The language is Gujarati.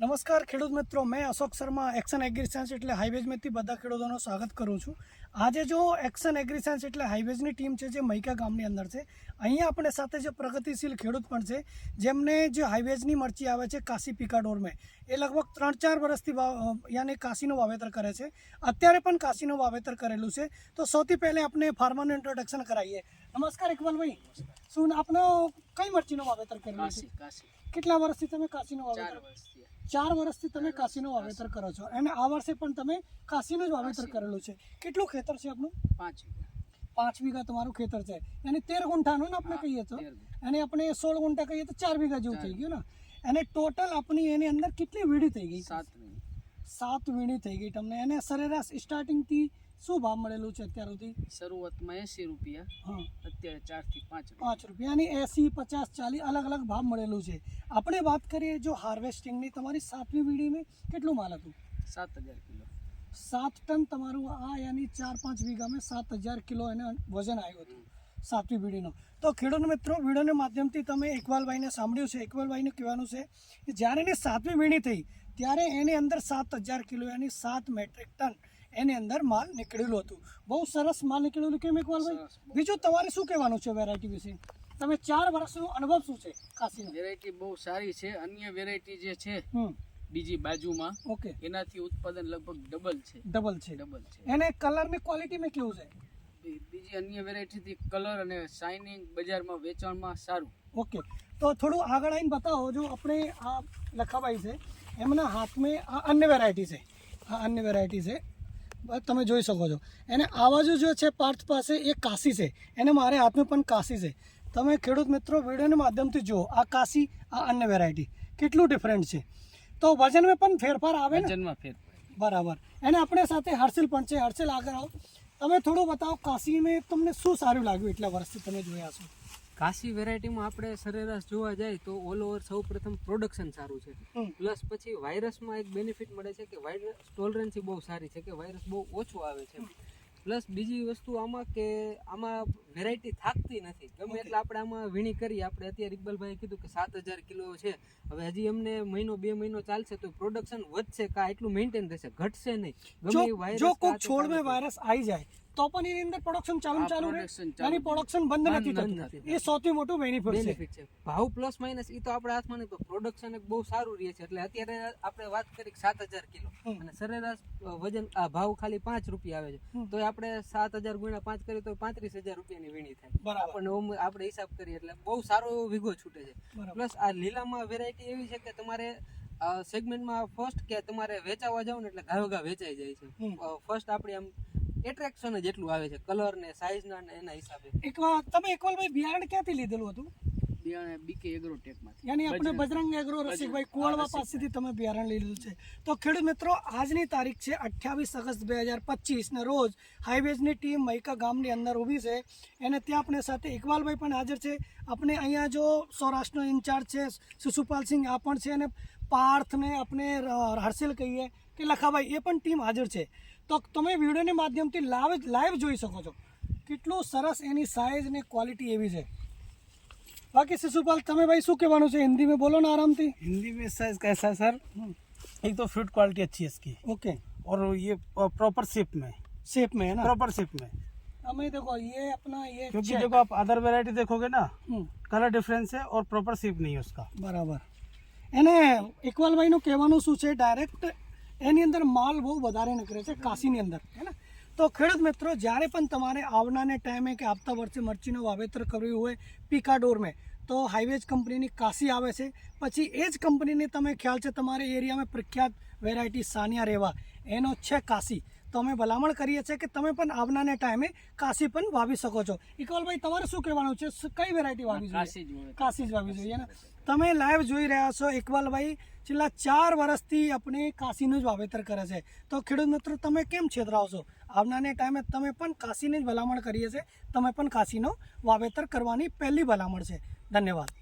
નમસ્કાર ખેડૂત મિત્રો મેં Ashok Sharma action agri science એટલે હાઈવેજમાંથી બધા ખેડૂતોનું સ્વાગત કરું છું. આજે જો એક્શન એગ્રીસાયન્સ એટલે હાઇવેજની ટીમ છે જે મૈકા ગામની અંદર છે અહીંયા આપણે સાથે જે પ્રગતિશીલ ખેડૂત પણ છે જેમને જે હાઈવેજની મરચી આવે છે કાશી પિકાડોરમાં એ લગભગ ત્રણ ચાર વર્ષથી યાને કાશીનું વાવેતર કરે છે. અત્યારે પણ કાશીનું વાવેતર કરેલું છે. તો સૌથી પહેલાં આપણે ફાર્મરનું ઇન્ટ્રોડક્શન કરાવીએ. નમસ્કાર ઇકબાલભાઈ. શું આપનો કઈ મરચીનું વાવેતર કરેલું છે? કેટલા વર્ષથી તમે કાશીનું વાવેતર ચાર વર્ષથી તમે કાશીનું વાવેતર કરો છો અને આ વર્ષે પણ તમે કાશીનું જ વાવેતર કરેલું છે. કેટલું ખેતર છે આપનું? પાંચ વીઘા. પાંચ વીઘા તમારું ખેતર છે. અને તેર ગુંઠાનું ને આપણે કહીએ તો? અને આપણે સોળ ગુંઠા કહીએ તો ચાર વીઘા જેવું થઈ ગયું ને? અને ટોટલ આપણી એની અંદર કેટલી વીડી થઈ ગઈ? સાત વીણી. સાત વીણી થઈ ગઈ તમને. અને સરેરાશ સ્ટાર્ટિંગથી શું ભાવ મળેલું છે અત્યાર સુધી? શરૂઆતમાં એસી રૂપિયા હા. અત્યારે ચારથી પાંચ પાંચ રૂપિયાની એસી પચાસ ચાલીસ અલગ અલગ ભાવ મળેલું છે. આપણે વાત કરીએ જો હાર્વેસ્ટિંગની તમારી સાતમી વીડીમાં કેટલું માલ હતું? સાત હજાર કિલો. સાત ટન તમારું આ યાની ચાર પાંચ વીઘામાં સાત હજાર કિલો એને વજન આવ્યું હતું સાતમી વીડીનો તો ખેડૂત મિત્રો વિડીયોના માધ્યમથી તમે ઇકબાલભાઈને સાંભળ્યું છે. ઇકબાલભાઈનું કહેવાનું છે કે જ્યારે એની સાતમી વીણી થઈ ત્યારે એની અંદર સાત હજાર કિલો યાની સાત મેટ્રિક ટન એની અંદર માલ નીકળેલું હતું. બહુ સરસ માલ નીકળેલું કેમ એકવાલભાઈ. બીજું તમારે શું કહેવાનું છે વેરાયટી વિશે? તમે ચાર વર્ષનો અનુભવ શું છે ખાસી વેરાયટી બહુ સારી છે. અન્ય વેરાયટી જે છે બીજી બાજુમાં ઓકે. એનાથી ઉત્પાદન લગભગ ડબલ છે. ડબલ છે. ડબલ છે. એને કલરની ક્વોલિટીમાં કેવું છે? બીજી અન્ય વેરાયટીથી કલર અને શાઇનિંગ બજારમાં વેચાણમાં સારું. ઓકે. તો થોડું આગળ આવીને બતાવો. જો આપણે આ લખાભાઈ છે એમના હાથમાં આ અન્ય વેરાયટી છે. આ અન્ય વેરાયટી છે. તમે જોઈ શકો છો. એને આવાજો જો છે પાર્થ પાસે એ કાશી છે. એને મારે હાથમાં પણ કાશી છે. તમે ખેડૂત મિત્રો વિડીયોના માધ્યમથી જુઓ. આ કાશી આ અન્ય વેરાયટી કેટલું ડિફરન્ટ છે. તો વજનમાં પણ ફેરફાર આવે વજનમાં ફેર બરાબર. એને આપણે સાથે હર્ષિલ પણ છે. હર્ષિલ આગળ આવો. તમે થોડું બતાવો કાશીમાં તમને શું સારું લાગ્યું? એટલા વર્ષથી તમે જોયા છો. કાશી વેરાયટીમાં આપણે સરેરાશ જોવા જાય તો ઓલ ઓવર સૌ પ્રથમ પ્રોડક્શન સારું છે. પ્લસ પછી વાયરસમાં એક બેનિફિટ મળે છે કે વાયરસ ટોલરન્સી બહુ સારી છે કે વાયરસ બહુ ઓછો આવે છે. પ્લસ બીજી વસ્તુ આમાં કે આમાં વેરાયટી થાકતી નથી. ગમે એટલે આપણે આમાં વીણી કરીએ. આપણે અત્યારે ઇકબાલભાઈએ કીધું કે સાત હજાર કિલો છે. હવે હજી અમને મહિનો બે મહિનો ચાલશે તો પ્રોડક્શન વધશે કા એટલું મેન્ટેન રહેશે ઘટશે નહીં. ગમે વાયરસ જો છોડમાં વાયરસ આવી જાય તો પણ એની અંદર પ્રોડક્શન ચાલુ ચાલુ રહે. એની પ્રોડક્શન બંધ નથી થતું. એ સૌથી મોટું બેનિફિટ છે. ભાવ પ્લસ માઇનસ એ તો આપણા હાથમાં નહીં પ્રોડક્શન એક બહુ સારું રહે છે. એટલે અત્યારે આપણે વાત કરી સાત હજાર કિલો. અને સરેરાશ વજન આ ભાવ ખાલી પાંચ રૂપિયા આવે છે. તો આપણે સાત હજાર ગુણ્યા પાંચ કરીએ તો પાંત્રીસ હજાર રૂપિયાની વીણી થાય. આપણને આપણે હિસાબ કરીએ એટલે બહુ સારો એવો વિગો છૂટે છે. પ્લસ આ લીલામાં વેરાયટી એવી છે કે તમારે સેગમેન્ટમાં ફર્સ્ટ કે તમારે વેચાવા જાવ ને એટલે ઘાયો ઘા વેચાઈ જાય છે. ફર્સ્ટ આપણે આમ એટ્રેક્શન જ એટલું આવે છે કલર ને સાઈઝ ના ને એના હિસાબે. એક વાર તમે એકવાલભાઈ બિયારણ ક્યાંથી લીધેલું હતું? બિયારણ બીકે એગ્રોટેકમાંથી યાની આપણે બજરંગ. એગ્રો રસિકભાઈ રસિકભાઈ. પાસેથી તમે બિયારણ લીધેલું છે. તો ખેડૂત મિત્રો આજની તારીખ છે અઠ્યાવીસ ઓગસ્ટ બે હજાર પચીસને રોજ હાઈવેજની ટીમ મૈકા ગામની અંદર ઊભી છે. અને ત્યાં આપણે સાથે ઇકબાલભાઈ પણ હાજર છે. આપણે અહીંયા જો સૌરાષ્ટ્રનો ઇન્ચાર્જ છે શિશુપાલસિંહ આ પણ છે અને પાર્થને આપણે ર- હર્ષિલ કહીએ કે લખાભાઈ એ પણ ટીમ હાજર છે તો તમે વિડીયોના માધ્યમથી લાઈવ લાઈવ જોઈ શકો છો કેટલું સરસ એની સાઇઝ ને ક્વોલિટી એવી છે બાકી शिशुपाल તમે ભાઈ શું કહેવાનું છે હિન્દી में બોલો ને આરામથી हिंदी में साइज कैसा है सर एक तो फ्रूट क्वालिटी अच्छी है इसकी ओके और ये प्रॉपर शेप में शेप में है ना प्रॉपर शेप में हमें देखो ये अपना ये क्योंकि check- देखो आप अदर वेराइटी देखोगे ना હમ, कलर डिफरेंस है और प्रॉपर शेप नहीं है उसका બરાબર એને ઇકબાલભાઈનું કહેવાનું શું છે? ડાયરેક્ટ એની અંદર માલ બહુ વધારે નીકળે છે, કાશીની અંદર, હે ને? તો ખેડૂત મિત્રો, જ્યારે પણ તમારે આવનાને ટાઈમે કે આવતા વર્ષે મરચીનું વાવેતર કરવું હોય પિકાડોરમાં તો હાઈવેજ કંપનીની કાશી આવે છે. પછી એ જ કંપનીની તમે ખ્યાલ છે, તમારે એરિયામાં પ્રખ્યાત વેરાયટી સાનિયા રેવા એનો છે કાશી. તો અમે ભલામણ કરીએ છીએ કે તમે પણ આવનાને ટાઈમે કાશી પણ વાવી શકો છો. ઇકબાલભાઈ તમારે શું કહેવાનું છે? કઈ વેરાયટી વાવી જોઈએ? કાશી જ કાશી જ વાવી જોઈએ ને? તમે લાઈવ જોઈ રહ્યા છો ઇકબાલભાઈ છેલ્લા ચાર વર્ષથી આપણે કાશીનું જ વાવેતર કરે છે. તો ખેડૂત મિત્રો તમે કેમ છેતરાવશો આવનારને ટાઈમે તમે પણ કાશીની જ ભલામણ કરીએ છીએ. તમે પણ કાશીનો વાવેતર કરવાની પહેલી ભલામણ છે. ધન્યવાદ.